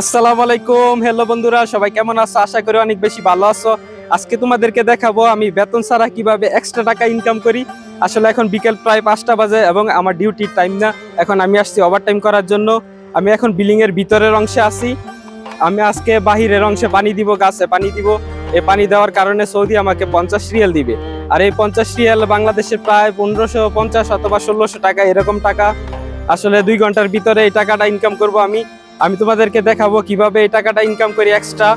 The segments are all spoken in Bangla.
আসসালামু আলাইকুম। হ্যালো বন্ধুরা, সবাই কেমন আছো? আশা করি অনেক বেশি ভালো আছো। আজকে তোমাদেরকে দেখাবো আমি বেতন ছাড়া কীভাবে এক্সট্রা টাকা ইনকাম করি। আসলে এখন বিকেল প্রায় পাঁচটা বাজে এবং আমার ডিউটির টাইম না। এখন আমি আসছি ওভার টাইম করার জন্য। আমি এখন বিল্ডিং এর ভিতরের অংশে আছি। আমি আজকে বাহিরের অংশে পানি দিব, গাছে পানি দিব। এই পানি দেওয়ার কারণে সৌদি আমাকে পঞ্চাশ রিয়াল দিবে। আর এই পঞ্চাশ রিয়াল বাংলাদেশে প্রায় পনেরোশো পঞ্চাশ অথবা ষোলোশো টাকা এরকম টাকা। আসলে দুই ঘণ্টার ভিতরে এই টাকাটা ইনকাম করব আমি। আমি তোমাদেরকে দেখাবো কীভাবে এই টাকাটা ইনকাম করি এক্সট্রা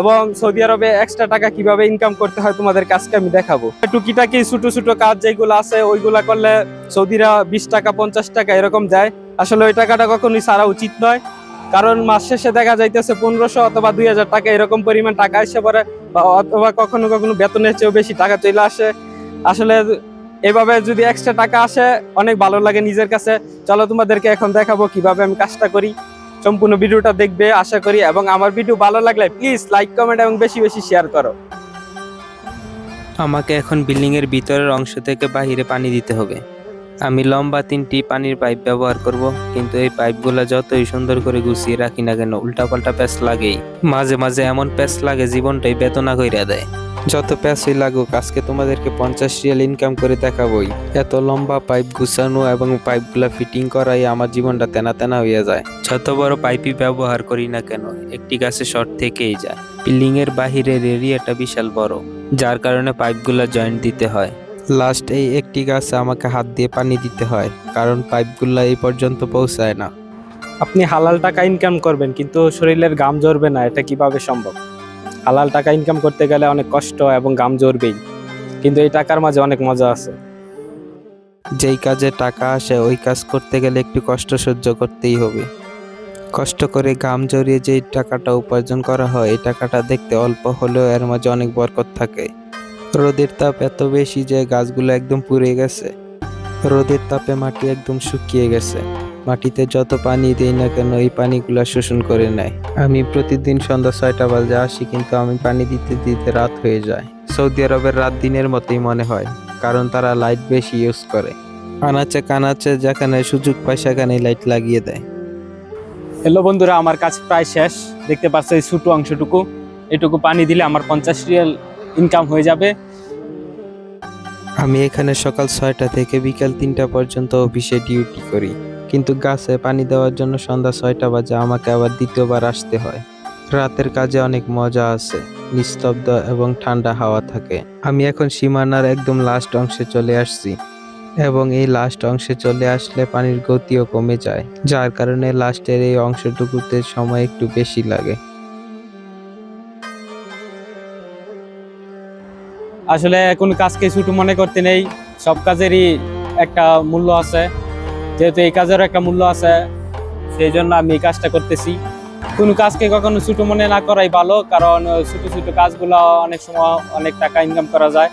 এবং সৌদি আরবে এক্সট্রা টাকা কীভাবে ইনকাম করতে হয় তোমাদের কাজকে আমি দেখাবো। টুকিটাকি ছোটো ছোটো কাজ যেগুলো আছে, ওইগুলা করলে সৌদিরা বিশ টাকা, পঞ্চাশ টাকা এরকম যায় আসলে ওই টাকাটা কখনোই সারা উচিত নয়। কারণ মাস শেষে দেখা যাইতেছে পনেরোশো অথবা দুই হাজার টাকা এরকম পরিমাণ টাকা এসে বা অথবা কখনো কখনো বেতনের চেয়েও বেশি টাকা চলে আসে। আসলে এভাবে যদি এক্সট্রা টাকা আসে, অনেক ভালো লাগে নিজের কাছে। চলো তোমাদেরকে এখন দেখাবো কীভাবে আমি কাজটা করি। সম্পূর্ণ ভিডিওটা দেখবে, আশা করি, এবং আমার ভিডিও ভালো লাগলে প্লিজ লাইক কমেন্ট এবং বেশি বেশি শেয়ার করো। আমাকে এখন বিল্ডিং এর ভিতরের অংশ থেকে বাহিরে পানি দিতে হবে। আমি লম্বা তিনটি পানির পাইপ ব্যবহার করব, কিন্তু এই পাইপগুলো যতই সুন্দর করে গুছিয়ে রাখি না কেন, উল্টাপাল্টা প্যাচ লাগেই। মাঝে মাঝে এমন প্যাচ লাগে, জীবনটাই বেতনা কইরা দেয়। যত প্যাচই লাগুক, আজকে তোমাদেরকে পঞ্চাশ রিয়াল ইনকাম করে দেখাবই। এত লম্বা পাইপ গুছানো এবং পাইপগুলা ফিটিং করাই আমার জীবনটা তেনা তেনা হইয়া যায়। যত বড় পাইপই ব্যবহার করি না কেন, একটি গাছে শর্ট থেকেই যায়। বিল্ডিং এর বাহিরের এরিয়াটা বিশাল বড়, যার কারণে পাইপগুলো জয়েন্ট দিতে হয়। লাস্ট এই একটি গাছে আমাকে হাত দিয়ে পানি দিতে হয়, কারণ পাইপগুলো এই পর্যন্ত পৌঁছায় না। আপনি হালাল টাকা ইনকাম করবেন, কিন্তু শরীরের গাম জ্বরবে না, এটা কীভাবে সম্ভব? হালাল টাকা ইনকাম করতে গেলে অনেক কষ্ট এবং গাম জ্বরবেই কিন্তু এই টাকার মাঝে অনেক মজা আছে। যেই কাজে টাকা আসে, ওই কাজ করতে গেলে একটু কষ্ট সহ্য করতেই হবে। কষ্ট করে ঘাম জড়িয়ে যেই টাকাটা উপার্জন করা হয়, এই টাকাটা দেখতে অল্প হলেও এর মাঝে অনেক বরকত থাকে। রোদের তাপ এত বেশি যে গাছগুলো একদম পুড়ে গেছে। রোদের তাপে মাটি একদম শুকিয়ে গেছে। মাটিতে যত পানি দেই না কেন এই পানিগুলো শোষণ করে নেয়। আমি প্রতিদিন সন্ধ্যা ছয়টা বাজে আসি কিন্তু আমি পানি দিতে দিতে রাত হয়ে যায়। সৌদি আরবের রাত দিনের মতোই মনে হয় কারণ তারা লাইট বেশি ইউজ করে। আনাচে কানাচে যেখানে সুযোগ পায় সেখানে লাইট লাগিয়ে দেয়। হ্যালো বন্ধুরা আমার কাজ প্রায় শেষ। দেখতে পাচ্ছ এই ছোট অংশটুকু। এটুকু পানি দিলে আমার পঞ্চাশ রিয়াল ইনকাম হয়ে যাবে। আমি এখানে সকাল ছয়টা থেকে বিকাল তিনটা পর্যন্ত অফিসে ডিউটি করি। কিন্তু গাছে পানি দেওয়ার জন্য সন্ধ্যা ছয়টা বাজে, আমাকে আবার দ্বিতীয়বার আসতে হয়। রাতের কাজে অনেক মজা আছে, নিস্তব্ধ এবং ঠান্ডা হাওয়া থাকে। আমি এখন সীমানার একদম লাস্ট অংশে চলে আসছি এবং এই লাস্ট অংশে চলে আসলে পানির গতিও কমে যায়, যার কারণে লাস্টের এই অংশটুকুতে সময় একটু বেশি লাগে। আসলে কোনো কাজকে ছোট মনে করতে নেই, সব কাজেরই একটা মূল্য আছে। যেহেতু এই কাজেরও একটা মূল্য আছে, সেই জন্য আমি এই কাজটা করতেছি। কোনো কাজকে কখনো ছোট মনে না করাই ভালো, কারণ ছোট ছোট কাজগুলো অনেক সময় অনেক টাকা ইনকাম করা যায়।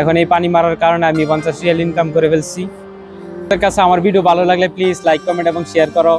এখন এই পানি মারার কারণে আমি পঞ্চাশ রিয়াল ইনকাম করে ফেলছি। তার কাছে আমার ভিডিও ভালো লাগলে প্লিজ লাইক কমেন্ট এবং শেয়ার করো।